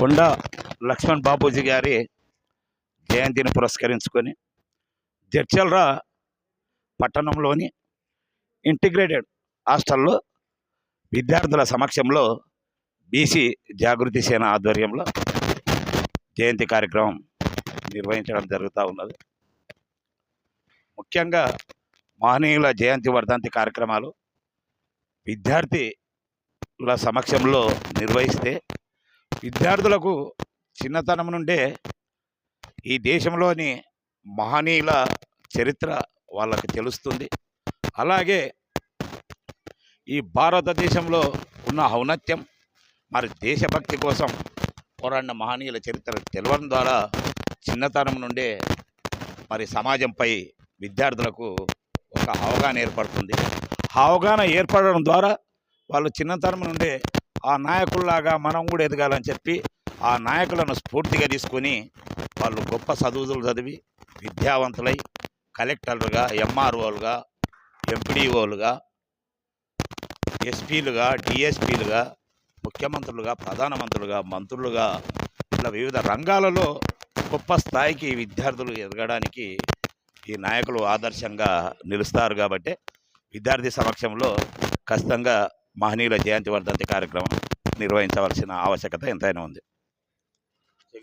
కొండ లక్ష్మణ్ బాబూజీ గారి జయంతిని పురస్కరించుకొని జడ్చల్రా పట్టణంలోని ఇంటిగ్రేటెడ్ హాస్టల్లో విద్యార్థుల సమక్షంలో బీసీ జాగృతి సేన ఆధ్వర్యంలో జయంతి కార్యక్రమం నిర్వహించడం జరుగుతూ ఉన్నది. ముఖ్యంగా మహనీయుల జయంతి వర్ధంతి కార్యక్రమాలు విద్యార్థిల సమక్షంలో నిర్వహిస్తే విద్యార్థులకు చిన్నతనం నుండే ఈ దేశంలోని మహనీయుల చరిత్ర వాళ్ళకి తెలుస్తుంది. అలాగే ఈ భారతదేశంలో ఉన్న ఔన్నత్యం మరి దేశభక్తి కోసం పోరాడిన మహనీయుల చరిత్ర తెలవడం ద్వారా చిన్నతనం నుండే మరి సమాజంపై విద్యార్థులకు ఒక అవగాహన ఏర్పడుతుంది. అవగాహన ఏర్పడడం ద్వారా వాళ్ళు చిన్నతనం నుండే ఆ నాయకుల్లాగా మనం కూడా ఎదగాలని చెప్పి ఆ నాయకులను స్ఫూర్తిగా తీసుకొని వాళ్ళు గొప్ప చదువులు చదివి విద్యావంతులై కలెక్టర్లుగా ఎంఆర్ఓలుగా ఎంపీడీఓలుగా ఎస్పీలుగా డిఎస్పీలుగా ముఖ్యమంత్రులుగా ప్రధానమంత్రులుగా మంత్రులుగా ఇట్లా వివిధ రంగాలలో గొప్ప స్థాయికి విద్యార్థులు ఎదగడానికి ఈ నాయకులు ఆదర్శంగా నిలుస్తారు కాబట్టి విద్యార్థి సమక్షంలో ఖచ్చితంగా మహనీయుల జయంతి వర్ధంతి కార్యక్రమం నిర్వహించవలసిన ఆవశ్యకత ఎంతైనా ఉంది.